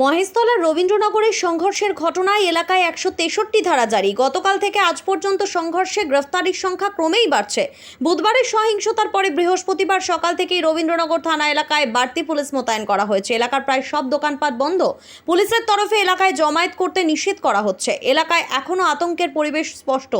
মহেশতলার রবীন্দ্রনগরের সংঘর্ষের ঘটনায় এলাকায় একশো তেষট্টি ধারা জারি। গতকাল থেকে আজ পর্যন্ত সংঘর্ষে গ্রেফতারির সংখ্যা ক্রমেই বাড়ছে। বুধবারের সহিংসতার পরে বৃহস্পতিবার সকাল থেকেই রবীন্দ্রনগর থানা এলাকায় বাড়তি পুলিশ মোতায়েন করা হয়েছে। এলাকার প্রায় সব দোকানপাট বন্ধ। পুলিশের তরফে এলাকায় জমায়েত করতে নিষেধ করা হচ্ছে। এলাকায় এখনও আতঙ্কের পরিবেশ স্পষ্ট।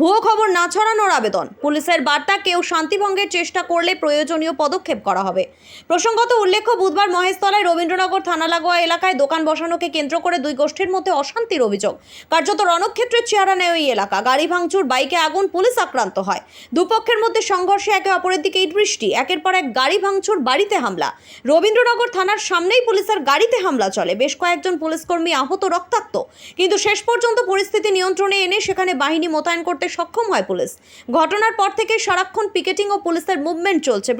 ভুয়ো খবর না ছড়ানোর আবেদন। পুলিশের বার্তা, কেউ শান্তিভঙ্গের চেষ্টা করলে প্রয়োজনীয় পদক্ষেপ করা হবে। প্রসঙ্গত উল্লেখ্য, বুধবার মহেশতলায় রবীন্দ্রনগর থানা লাগোয়া এলাকায় দোকান বসানোকে কেন্দ্র করে দুই গোষ্ঠীর মধ্যে অশান্তির অভিযোগ। কার্যত রণক্ষেত্রের চেহারা নেয় ওই এলাকা। গাড়ি ভাঙচুর, বাইকে আগুন, পুলিশ আক্রান্ত হয়। দুপক্ষের মধ্যে সংঘর্ষে একে অপরের দিকে বৃষ্টি একের পর এক গাড়ি ভাঙচুর, বাড়িতে হামলা। রবীন্দ্রনগর থানার সামনেই পুলিশের গাড়িতে হামলা চলে। বেশ কয়েকজন পুলিশকর্মী আহত রক্তাক্ত। কিন্তু শেষ পর্যন্ত পরিস্থিতি নিয়ন্ত্রণে এনে সেখানে বাহিনী মোতায়েন করতে সক্ষম হয় পুলিশ। ঘটনার পর থেকে সারাক্ষণ পিকেটিং ও পুলিশের মুভমেন্ট চলছে।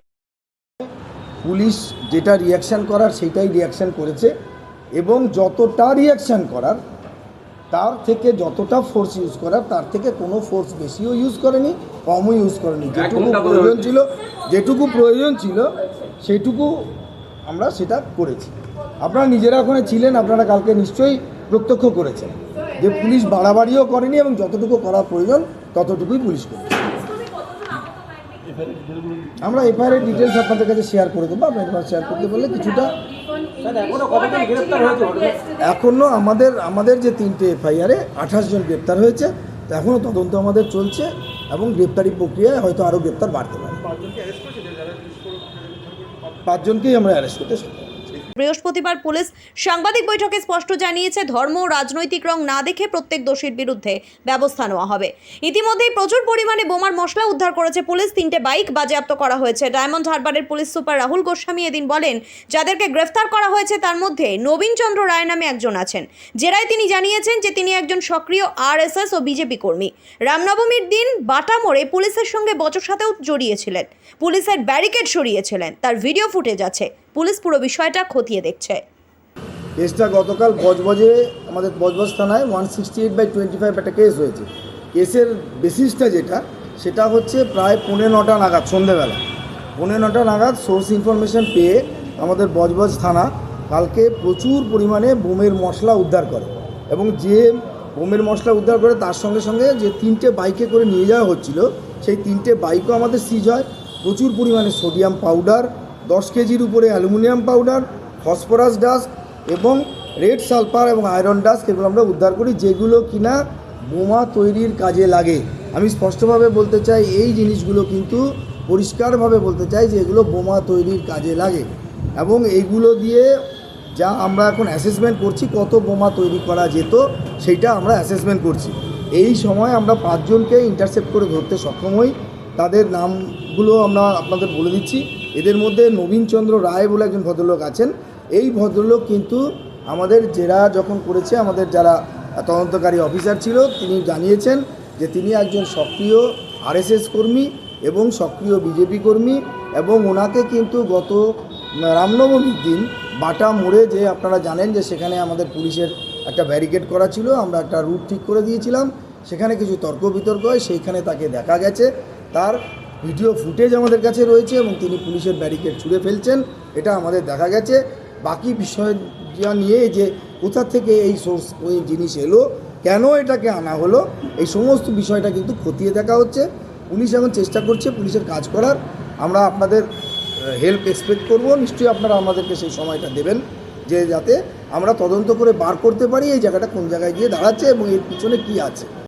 পুলিশ যেটা রিয়াকশান করার সেটাই রিয়াকশান করেছে। এবং যতটা রিয়াকশান করার তার থেকে যতটা ফোর্স ইউজ করার তার থেকে কোনো ফোর্স বেশিও ইউজ করেনি কমও ইউজ করেনি। যেটুকু প্রয়োজন ছিল যেটুকু প্রয়োজন ছিল সেটুকু আমরা সেটা করেছি। আপনারা নিজেরা ওখানে ছিলেন আপনারা কালকে নিশ্চয়ই প্রত্যক্ষ করেছেন যে পুলিশ বাড়াবাড়িও করেনি এবং যতটুকু করা প্রয়োজন ততটুকুই পুলিশ করেছে। আমরা এফআইআর ডিটেলস আপনাদের কাছে শেয়ার করে দেবো আপনার শেয়ার করতে বললে কিছুটা এখনও আমাদের আমাদের যে তিনটে এফআইআরে আঠাশ জন গ্রেপ্তার হয়েছে তো এখনও তদন্ত আমাদের চলছে এবং গ্রেপ্তারি প্রক্রিয়ায় হয়তো আরও গ্রেপ্তার বাড়তে পারে। পাঁচজনকেই আমরা অ্যারেস্ট করতে বৃহস্পতিবার পুলিশ সাংবাদিক বৈঠকে স্পষ্ট জানিয়েছে, ধর্ম রাজনৈতিক রং না দেখে প্রত্যেক দোষীর বিরুদ্ধে ব্যবস্থা নেওয়া হবে। ইতিমধ্যেই প্রচুর পরিমাণে বোমার মশলা উদ্ধার করেছে পুলিশ। তিনটে বাইক বাজেয়াপ্ত করা হয়েছে। ডায়মন্ড হারবারের পুলিশ সুপার রাহুল গোস্বামী এদিন বলেন, যাদেরকে গ্রেফতার করা হয়েছে তার মধ্যে নবীন চন্দ্র রায় নামে একজন আছেন। জেরায় তিনি জানিয়েছেন যে তিনি একজন সক্রিয় আরএসএস ও বিজেপি কর্মী। রামনবমীর দিন বাটা মোড়ে পুলিশের সঙ্গে বচসাতেও জড়িয়েছিলেন। পুলিশের ব্যারিকেড সরিয়েছিলেন। তার ভিডিও ফুটেজ আছে। পুলিশ পুরো বিষয়টা খতিয়ে দেখছে। কেসটা গতকাল বজবজে, আমাদের বজবজ থানায় one sixty eight by twenty five একটা কেস হয়েছে। কেসের বেসিসটা যেটা, সেটা হচ্ছে প্রায় পৌনে নটা নাগাদ, সন্ধেবেলা। পৌনে নটা নাগাদ সোর্স ইনফরমেশন পেয়ে আমাদের বজবজ থানা কালকে প্রচুর পরিমাণে বোমের মশলা উদ্ধার করে। এবং যে বোমের মশলা উদ্ধার করে, তার সঙ্গে সঙ্গে যে তিনটে বাইকে করে নিয়ে যাওয়া হচ্ছিল, সেই তিনটে বাইকও আমাদের সিজ হয়। প্রচুর পরিমাণে সোডিয়াম পাউডার দশ কেজির উপরে অ্যালুমিনিয়াম পাউডার, ফসফরাস ডাস্ট এবং রেড সালফার এবং আয়রন ডাস্ট এগুলো আমরা উদ্ধার করি, যেগুলো কিনা বোমা তৈরির কাজে লাগে। আমি স্পষ্টভাবে বলতে চাই, এই জিনিসগুলো কিন্তু পরিষ্কারভাবে বলতে চাই যে এগুলো বোমা তৈরির কাজে লাগে। এবং এইগুলো দিয়ে যা আমরা এখন অ্যাসেসমেন্ট করছি, কত বোমা তৈরি করা যেত, সেইটা আমরা অ্যাসেসমেন্ট করছি। এই সময় আমরা পাঁচজনকে ইন্টারসেপ্ট করে ধরতে সক্ষম হই। তাদের নামগুলো আমরা আপনাদের বলে দিচ্ছি। এদের মধ্যে নবীনচন্দ্র রায় বলে একজন ভদ্রলোক আছেন। এই ভদ্রলোক কিন্তু আমাদের জেরা যখন করেছে, আমাদের যারা তদন্তকারী অফিসার ছিল, তিনি জানিয়েছেন যে তিনি একজন সক্রিয় আরএসএস কর্মী এবং সক্রিয় বিজেপি কর্মী এবং ওনাকে কিন্তু গত রামনবমীর দিন বাটা মোড়ে যে আপনারা জানেন যে সেখানে আমাদের পুলিশের একটা ব্যারিকেড করা ছিল, আমরা একটা রুট ঠিক করে দিয়েছিলাম। সেখানে কিছু তর্ক বিতর্ক হয়, সেইখানে তাকে দেখা গেছে। তার ভিডিও ফুটেজ আমাদের কাছে রয়েছে এবং তিনি পুলিশের ব্যারিকেড ছুঁড়ে ফেলছেন, এটা আমাদের দেখা গেছে। বাকি বিষয় যা নিয়ে যে কোথা থেকে এই সোর্স ওই জিনিস এলো, কেন এটাকে আনা হলো, এই সমস্ত বিষয়টা কিন্তু খতিয়ে দেখা হচ্ছে। পুলিশ এখন চেষ্টা করছে পুলিশের কাজ করার। আমরা আপনাদের হেল্প এক্সপেক্ট করব। নিশ্চয়ই আপনারা আমাদেরকে সেই সময়টা দেবেন, যে যাতে আমরা তদন্ত করে বার করতে পারি এই জায়গাটা কোন জায়গায় গিয়ে দাঁড়াচ্ছে এবং এর পিছনে কী আছে।